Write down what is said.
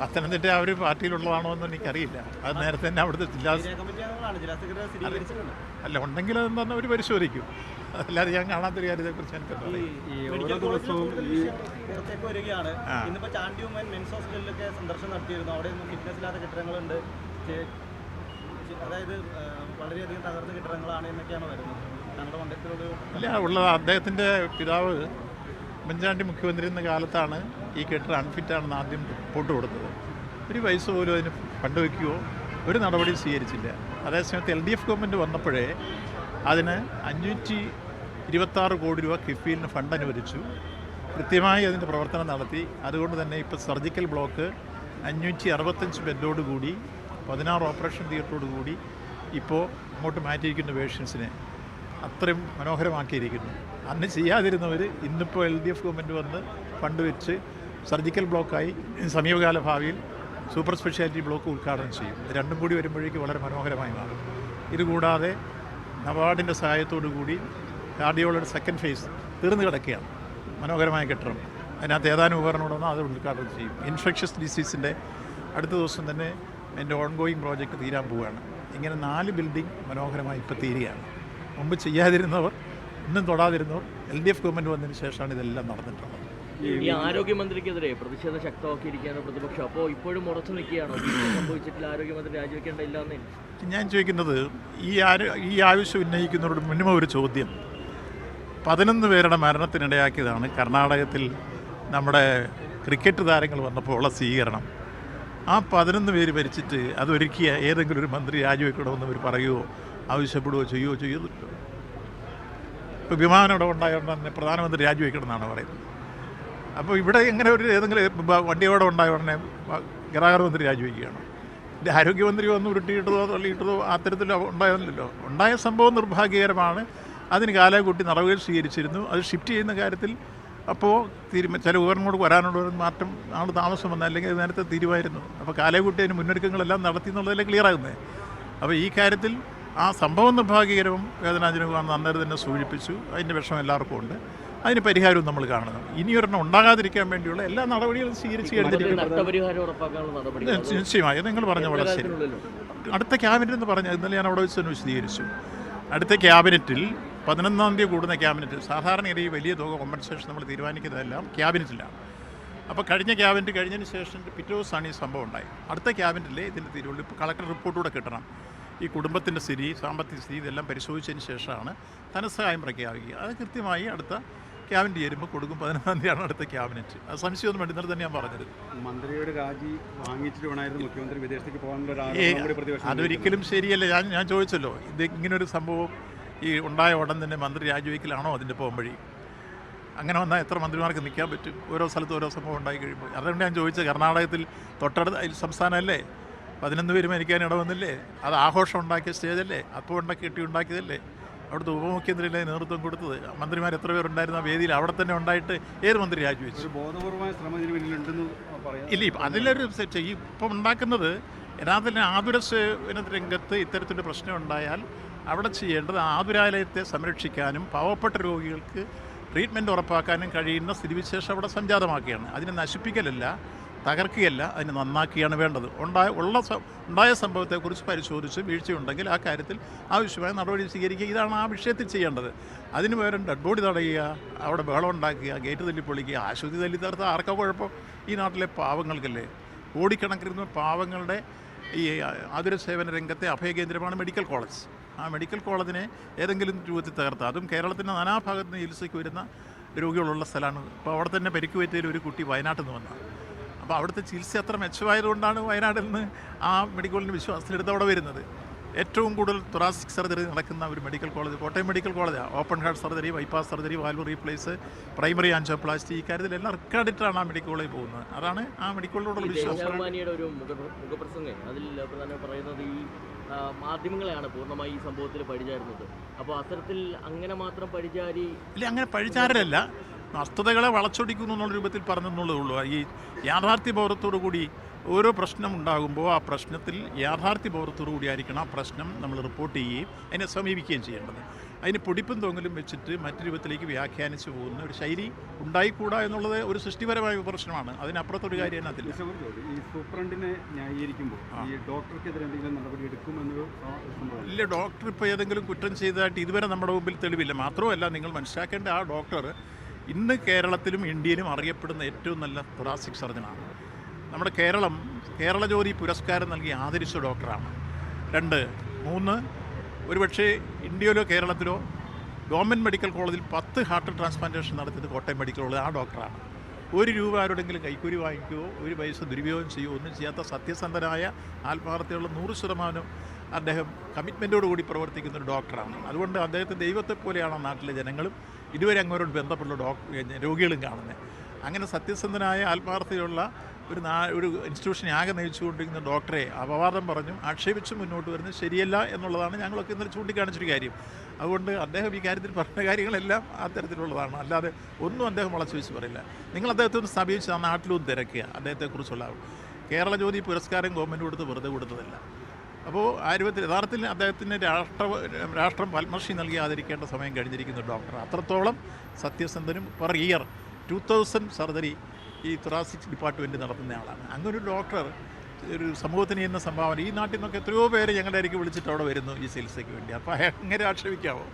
പത്തനംതിട്ട അവർ പാർട്ടിയിലുള്ളതാണോ എന്ന് എനിക്കറിയില്ല. അത് നേരത്തെ തന്നെ അവിടുത്തെ ജില്ലാ അല്ല ഉണ്ടെങ്കിൽ അതെന്താണെന്ന് അവർ പരിശോധിക്കും. അതല്ലാതെ ഞാൻ കാണാത്തൊരു കാര്യത്തെക്കുറിച്ച് കുറിച്ച് അതായത് വളരെയധികം തകർന്ന കെട്ടിടങ്ങളാണ് എന്നൊക്കെയാണ് വരുന്നത്. ഞങ്ങളുടെ മണ്ഡലത്തിലൊരു അല്ല ഉള്ളത് അദ്ദേഹത്തിന്റെ പിതാവ് ഉമ്മൻചാണ്ടി മുഖ്യമന്ത്രി എന്ന കാലത്താണ് ഈ കെട്ടിടം അൺഫിറ്റാണെന്ന് ആദ്യം റിപ്പോർട്ട് കൊടുത്തത്. ഒരു പൈസ പോലും അതിന് ഫണ്ട് വയ്ക്കുകയോ ഒരു നടപടി സ്വീകരിച്ചില്ല. അതേസമയത്ത് എൽ ഡി എഫ് ഗവൺമെന്റ് വന്നപ്പോഴേ അതിന് അഞ്ഞൂറ്റി ഇരുപത്താറ് കോടി രൂപ കിഫ്ബിയിലിന് ഫണ്ട് അനുവദിച്ചു. കൃത്യമായി അതിന്റെ പ്രവർത്തനം നടത്തി. അതുകൊണ്ട് തന്നെ ഇപ്പോൾ സർജിക്കൽ ബ്ലോക്ക് അഞ്ഞൂറ്റി അറുപത്തഞ്ച് ബെഡോട് കൂടി പതിനാറ് ഓപ്പറേഷൻ തിയേറ്ററോട് കൂടി ഇപ്പോൾ അങ്ങോട്ട് മാറ്റിയിരിക്കുന്ന പേഷ്യൻസിനെ. അത്രയും മനോഹരമാക്കിയിരിക്കുന്നു. അന്ന് ചെയ്യാതിരുന്നവർ ഇന്നിപ്പോൾ എൽ ഡി എഫ് ഗവൺമെന്റ് വന്ന് ഫണ്ട് വെച്ച് സർജിക്കൽ ബ്ലോക്കായി സമീപകാല ഭാവിയിൽ സൂപ്പർ സ്പെഷ്യാലിറ്റി ബ്ലോക്ക് ഉദ്ഘാടനം ചെയ്യും. രണ്ടും കൂടി വരുമ്പോഴേക്ക് വളരെ മനോഹരമായി മാറും. ഇതുകൂടാതെ നവാർഡിന്റെ സഹായത്തോടു കൂടി കാർഡിയോളയുടെ സെക്കൻഡ് ഫേസ് തീർന്നു കിടക്കുകയാണ്. മനോഹരമായ കെട്ടിടം. അതിനകത്ത് ഏതാനും ഉപകരണങ്ങളൊന്നും അത് ഉദ്ഘാടനം ചെയ്യും. ഇൻഫെക്ഷ്യസ് ഡിസീസിന്റെ അടുത്ത ദിവസം തന്നെ എന്റെ ഓൺഗോയിങ് പ്രോജക്റ്റ് തീരാൻ പോവുകയാണ്. ഇങ്ങനെ നാല് ബിൽഡിംഗ് മനോഹരമായി ഇപ്പോൾ തീരുകയാണ്. മുമ്പ് ചെയ്യാതിരുന്നവർ ഇന്നും തൊടാതിരുന്നവർ എൽ ഡി എഫ് ഗവൺമെന്റ് വന്നതിന് ശേഷമാണ് ഇതെല്ലാം നടന്നിട്ടുള്ളത്. ഈ ആരോഗ്യമന്ത്രിക്കെതിരെ പ്രതിഷേധം ശക്തമാക്കിയിരിക്കുകയാണ് പ്രതിപക്ഷം. അപ്പോൾ ഇപ്പോഴും ഉറച്ചു നിൽക്കുകയാണോ? സംഭവിച്ചിട്ടില്ല ആരോഗ്യമന്ത്രി രാജിവെക്കേണ്ടയില്ല എന്ന്? ഞാൻ ചോദിക്കുന്നത് ഈ ആരോ ഈ ആവശ്യം ഉന്നയിക്കുന്നവരോട് മിനിമം ഒരു ചോദ്യം. പതിനൊന്ന് പേരുടെ മരണത്തിനിടയാക്കിയതാണ് കർണാടകത്തിൽ നമ്മുടെ ക്രിക്കറ്റ് താരങ്ങൾ വന്നപ്പോൾ ഉള്ള സ്വീകരണം. ആ പതിനൊന്ന് പേര് മരിച്ചിട്ട് അതൊരുക്കിയ ഏതെങ്കിലും ഒരു മന്ത്രി രാജിവെക്കണമെന്ന് അവർ പറയുമോ ആവശ്യപ്പെടുകയോ ചെയ്യുകയോ ചെയ്യുന്നില്ലോ ഇപ്പോൾ വിമാനം ഇവിടെ ഉണ്ടായതുകൊണ്ട് തന്നെ പ്രധാനമന്ത്രി രാജിവെക്കണം എന്നാണ് പറയുന്നത്. അപ്പോൾ ഇവിടെ ഇങ്ങനെ ഒരു ഏതെങ്കിലും വണ്ടിയോടെ ഉണ്ടായ ഉടനെ ഗതാഗത മന്ത്രി രാജിവെക്കുകയാണ്. എന്റെ ആരോഗ്യമന്ത്രി വന്ന് ഉരുട്ടിയിട്ടതോ തള്ളിയിട്ടതോ അത്തരത്തിൽ ഉണ്ടായതല്ലോ ഉണ്ടായ സംഭവം നിർഭാഗ്യകരമാണ്. അതിന് കാലകൂട്ടി നടപടികൾ സ്വീകരിച്ചിരുന്നു. അത് ഷിഫ്റ്റ് ചെയ്യുന്ന കാര്യത്തിൽ അപ്പോൾ തീരുമാനം ചില ഉപകരണങ്ങളോട് വരാനുള്ള ഒരു മാറ്റം ആണ് താമസം വന്നത്. അല്ലെങ്കിൽ നേരത്തെ തീരുമായിരുന്നു. അപ്പോൾ കാലകൂട്ടി അതിന് മുന്നൊരുക്കങ്ങളെല്ലാം നടത്തി എന്നുള്ളതല്ലേ ക്ലിയർ ആകുന്നത് അപ്പോൾ ഈ കാര്യത്തിൽ ആ സംഭവം നിർഭാഗ്യകരവും വേദനാജനകമാണെന്ന് അന്നേരം തന്നെ സൂചിപ്പിച്ചു. അതിന്റെ വിഷമം എല്ലാവർക്കും ഉണ്ട്. അതിന് പരിഹാരവും നമ്മൾ കാണണം ഇനിയൊരെണ്ണം ഉണ്ടാകാതിരിക്കാൻ വേണ്ടിയുള്ള എല്ലാ നടപടികളും സ്വീകരിച്ച് കഴിഞ്ഞിരിക്കുന്നത് നിശ്ചയമായി. നിങ്ങൾ പറഞ്ഞ വളരെ ശരി. അടുത്ത ക്യാബിനറ്റ് എന്ന് പറഞ്ഞാൽ ഇന്നലെ ഞാൻ അവിടെ വെച്ച് തന്നെ വിശദീകരിച്ചു. അടുത്ത ക്യാബിനറ്റിൽ പതിനൊന്നാം തീയതി കൂടുന്ന ക്യാബിനറ്റ് സാധാരണയായി ഈ വലിയ തുക കോമ്പൻസേഷൻ നമ്മൾ തീരുമാനിക്കുന്നതെല്ലാം ക്യാബിനറ്റിലാണ്. അപ്പോൾ കഴിഞ്ഞ ക്യാബിനറ്റ് കഴിഞ്ഞതിന് ശേഷം പിറ്റേ ദിവസമാണ് ഈ സംഭവം ഉണ്ടായി അടുത്ത ക്യാബിനറ്റിലെ ഇതിന്റെ തീരുമാനം ഇപ്പോൾ കളക്ടർ റിപ്പോർട്ടൂടെ കിട്ടണം. ഈ കുടുംബത്തിന്റെ സ്ഥിതി സാമ്പത്തിക സ്ഥിതി ഇതെല്ലാം പരിശോധിച്ചതിന് ശേഷമാണ് ധനസഹായം പ്രഖ്യാപിക്കുക. അത് കൃത്യമായി അടുത്ത ക്യാബിനറ്റ് ചേരുമ്പോൾ കൊടുക്കും. പതിനൊന്നാം തീയതിയാണ് അടുത്ത ക്യാബിനറ്റ്. അത് സംശയമൊന്നും വേണ്ടി. ഇന്നലെ തന്നെ ഞാൻ പറഞ്ഞത്. മന്ത്രിയുടെ രാജി വാങ്ങിച്ചിട്ട് വേണമായിരുന്നു മുഖ്യമന്ത്രി വിദേശത്തേക്ക് പോകാനുള്ള അതൊരിക്കലും ശരിയല്ല. ഞാൻ ഞാൻ ചോദിച്ചല്ലോ ഇത് ഇങ്ങനൊരു സംഭവം ഈ ഉണ്ടായ ഉടൻ തന്നെ മന്ത്രി രാജിവെക്കലാണോ അതിന്റെ പോംവഴി അങ്ങനെ വന്നാൽ എത്ര മന്ത്രിമാർക്ക് നിൽക്കാൻ പറ്റും? ഓരോ സ്ഥലത്ത് ഓരോ സംഭവം ഉണ്ടായി കഴിയുമ്പോൾ. അതുകൊണ്ട് ഞാൻ ചോദിച്ചത് കർണാടകത്തിൽ തൊട്ടടുത്ത സംസ്ഥാനമല്ലേ? പതിനൊന്ന് പേര് മരിക്കാൻ ഇടവന്നില്ലേ അത് ആഘോഷം ഉണ്ടാക്കിയ സ്റ്റേജല്ലേ? അപ്പോൾ ഉണ്ടാക്കി കെട്ടി ഉണ്ടാക്കിയതല്ലേ? അവിടുത്തെ ഉപമുഖ്യമന്ത്രിയിലെ നേതൃത്വം കൊടുത്തത്. മന്ത്രിമാർ എത്ര പേരുണ്ടായിരുന്ന ആ വേദിയിൽ? അവിടെ തന്നെ ഉണ്ടായിട്ട് ഏത് മന്ത്രി രാജിവെച്ചു? ബോധപൂർവമായ ശ്രമം ഇതിന് പിന്നിലുണ്ടെന്ന് പറയാം. ഇല്ല ഇപ്പം അതിലൊരു സെറ്റ് ഈ ഇപ്പം ഉണ്ടാക്കുന്നത് യഥാർത്ഥത്തിൽ ആതുര സേവന രംഗത്ത് ഇത്തരത്തിലൊരു പ്രശ്നം ഉണ്ടായാൽ അവിടെ ചെയ്യേണ്ടത് ആതുരാലയത്തെ സംരക്ഷിക്കാനും പാവപ്പെട്ട രോഗികൾക്ക് ട്രീറ്റ്മെന്റ് ഉറപ്പാക്കാനും കഴിയുന്ന സ്ഥിതിവിശേഷം അവിടെ സംജാതമാക്കുകയാണ്. അതിനെ നശിപ്പിക്കലല്ല തകർക്കുകയല്ല അതിനെ നന്നാക്കുകയാണ് വേണ്ടത്. ഉണ്ടായ ഉള്ള ഉണ്ടായ സംഭവത്തെക്കുറിച്ച് പരിശോധിച്ച് വീഴ്ചയുണ്ടെങ്കിൽ ആ കാര്യത്തിൽ ആവശ്യമായ നടപടി സ്വീകരിക്കുക. ഇതാണ് ആ വിഷയത്തിൽ ചെയ്യേണ്ടത്. അതിന് പകരം ഡെഡ് ബോഡി തടയുക അവിടെ ബഹളം ഉണ്ടാക്കുക ഗേറ്റ് തല്ലി പൊളിക്കുക ആശുപത്രി തല്ലി തകർത്ത ആർക്കാ കുഴപ്പം? ഈ നാട്ടിലെ പാവങ്ങൾക്കല്ലേ? കോടിക്കണക്കിന് പാവങ്ങളുടെ ഈ ആതുര സേവന രംഗത്തെ അഭയകേന്ദ്രമാണ് മെഡിക്കൽ കോളേജ്. ആ മെഡിക്കൽ കോളേജിനെ ഏതെങ്കിലും രൂപത്തിൽ തകർത്ത്. അതും കേരളത്തിന്റെ നാനാഭാഗത്ത് നിന്ന് ചികിത്സയ്ക്ക് വരുന്ന രോഗികളുള്ള സ്ഥലമാണ്. ഇപ്പോൾ അവിടെ തന്നെ പരിക്ക് ഒരു കുട്ടി വയനാട്ടിൽ നിന്ന് വന്ന അപ്പോൾ അവിടുത്തെ ചികിത്സ അത്ര മെച്ചമായതുകൊണ്ടാണ് വയനാട്ടിൽ നിന്ന് ആ മെഡിക്കലിന് വിശ്വാസത്തിലെടുത്ത് അവിടെ വരുന്നത്. ഏറ്റവും കൂടുതൽ തൊറാസിക് സർജറി നടക്കുന്ന ഒരു മെഡിക്കൽ കോളേജ് കോട്ടയം മെഡിക്കൽ കോളേജാണ് open heart surgery bypass surgery valve replace primary angioplasty ഈ കാര്യത്തിലെല്ലാം റെക്കോർഡിട്ടാണ് ആ മെഡിക്കൽ കോളേജ് പോകുന്നത്. അതാണ് ആ മെഡിക്കലിനോടുള്ള വിശ്വാസം. ഒരു മുഖപ്രസംഗം. അതിൽ പ്രധാനം പറയുന്നത് ഈ മാധ്യമങ്ങളെയാണ് പൂർണമായി ഈ സംഭവത്തിൽ പഴിചാരുന്നത് അപ്പോൾ അത്തരത്തിൽ അങ്ങനെ മാത്രം പഴിചാരി ഇല്ല അങ്ങനെ പഴിചാരലല്ല വസ്തുതകളെ വളച്ചൊടിക്കുന്നു എന്നുള്ള രൂപത്തിൽ പറഞ്ഞെന്നുള്ളതേ ഉള്ളൂ. ഈ യാഥാർത്ഥ്യ ബോധത്തോടു കൂടി ഓരോ പ്രശ്നം ഉണ്ടാകുമ്പോൾ ആ പ്രശ്നത്തിൽ യാഥാർത്ഥ്യ ബോധത്തോടു കൂടി ആയിരിക്കണം ആ പ്രശ്നം നമ്മൾ റിപ്പോർട്ട് ചെയ്യുകയും അതിനെ സമീപിക്കുകയും ചെയ്യേണ്ടത്. അതിന് പൊടിപ്പും തൊങ്ങലും വെച്ചിട്ട് മറ്റു രൂപത്തിലേക്ക് വ്യാഖ്യാനിച്ചു പോകുന്ന ഒരു ശൈലി ഉണ്ടായിക്കൂടാ എന്നുള്ളത് ഒരു സൃഷ്ടിപരമായ വിമർശനമാണ്. അതിനപ്പുറത്തൊരു കാര്യം തന്നെ വിശകൃതം ഈ സൂപ്രണ്ടിനെ ന്യായീകരിക്കുമ്പോൾ ഈ ഡോക്ടർക്കെതിരെ എന്തെങ്കിലും നടപടി എടുക്കുമെന്ന് ഇല്ല ഡോക്ടർ ഇപ്പോൾ ഏതെങ്കിലും കുറ്റം ചെയ്തതായിട്ട് ഇതുവരെ നമ്മുടെ മുമ്പിൽ തെളിവില്ല. മാത്രമല്ല നിങ്ങൾ മനസ്സിലാക്കേണ്ട ആ ഡോക്ടർ ഇന്ന് കേരളത്തിലും ഇന്ത്യയിലും അറിയപ്പെടുന്ന ഏറ്റവും നല്ല തൊറാസിക് സർജനാണ് നമ്മുടെ കേരളം കേരള ജ്യോതി പുരസ്കാരം നൽകി ആദരിച്ച ഡോക്ടറാണ്. രണ്ട് മൂന്ന് ഒരുപക്ഷെ ഇന്ത്യയിലോ കേരളത്തിലോ ഗവൺമെന്റ് മെഡിക്കൽ കോളേജിൽ പത്ത് ഹാർട്ട് ട്രാൻസ്പ്ലാന്റേഷൻ നടത്തിയത് കോട്ടയം മെഡിക്കൽ കോളേജ് ആ ഡോക്ടറാണ്. ഒരു രൂപ ആരോടെങ്കിലും കൈക്കൂലി വാങ്ങിക്കുകയോ ഒരു പൈസ ദുരുപയോഗം ചെയ്യുകയോ ഒന്നും ചെയ്യാത്ത സത്യസന്ധനായ ആത്മാർത്ഥതയുള്ള നൂറ് ശതമാനം അദ്ദേഹം കമ്മിറ്റ്മെന്റോടുകൂടി പ്രവർത്തിക്കുന്ന ഒരു ഡോക്ടറാണ്. അതുകൊണ്ട് അദ്ദേഹത്തെ ദൈവത്തെ പോലെയാണ് നാട്ടിലെ ജനങ്ങളും ഇതുവരെ അങ്ങോട്ട് ബന്ധപ്പെട്ട ഡോക്ടർ രോഗികളും കാണുന്നത് അങ്ങനെ സത്യസന്ധനായ ആത്മാർത്ഥതയുള്ള ഒരു നാ ഒരു ഇൻസ്റ്റിറ്റ്യൂഷനെ ആകെ നയിച്ചുകൊണ്ടിരിക്കുന്ന ഡോക്ടറെ അപവാദം പറഞ്ഞു ആക്ഷേപിച്ച് മുന്നോട്ട് വരുന്നത് ശരിയല്ല എന്നുള്ളതാണ് ഞങ്ങളൊക്കെ ഇന്നലെ ചൂണ്ടിക്കാണിച്ചൊരു കാര്യം. അതുകൊണ്ട് അദ്ദേഹം ഈ കാര്യത്തിൽ പറഞ്ഞ കാര്യങ്ങളെല്ലാം ആ അത്തരത്തിലുള്ളതാണ് അല്ലാതെ ഒന്നും അദ്ദേഹം വളച്ചു വെച്ച് പറയില്ല. നിങ്ങൾ അദ്ദേഹത്തെ ഒന്ന് സമീപിച്ച് ആ നാട്ടിലൊന്ന് തിരക്കുക. അദ്ദേഹത്തെക്കുറിച്ചുള്ള കേരള ജ്യോതി പുരസ്കാരം ഗവൺമെന്റ് കൊടുത്ത് വെറുതെ കൊടുത്തതല്ല. അപ്പോൾ ആ രൂപത്തിൽ യഥാർത്ഥത്തിൽ അദ്ദേഹത്തിന് രാഷ്ട്ര രാഷ്ട്രം പത്മശ്രീ നൽകി ആദരിക്കേണ്ട സമയം കഴിഞ്ഞിരിക്കുന്നു ഡോക്ടർ. അത്രത്തോളം സത്യസന്ധനും per year two thousand surgery ഈ തൊറാസിക് ഡിപ്പാർട്ട്മെന്റ് നടത്തുന്ന ആളാണ്. അങ്ങനെ ഒരു ഡോക്ടർ ഒരു സമൂഹത്തിന് ചെയ്യുന്ന സംഭാവന. ഈ നാട്ടിൽ നിന്നൊക്കെ എത്രയോ പേര് ഞങ്ങളുടെ അരിക്ക് വിളിച്ചിട്ട് അവിടെ വരുന്നു ഈ ചികിത്സയ്ക്ക് വേണ്ടി. അപ്പോൾ അങ്ങനെ ആക്ഷേപിക്കാമോ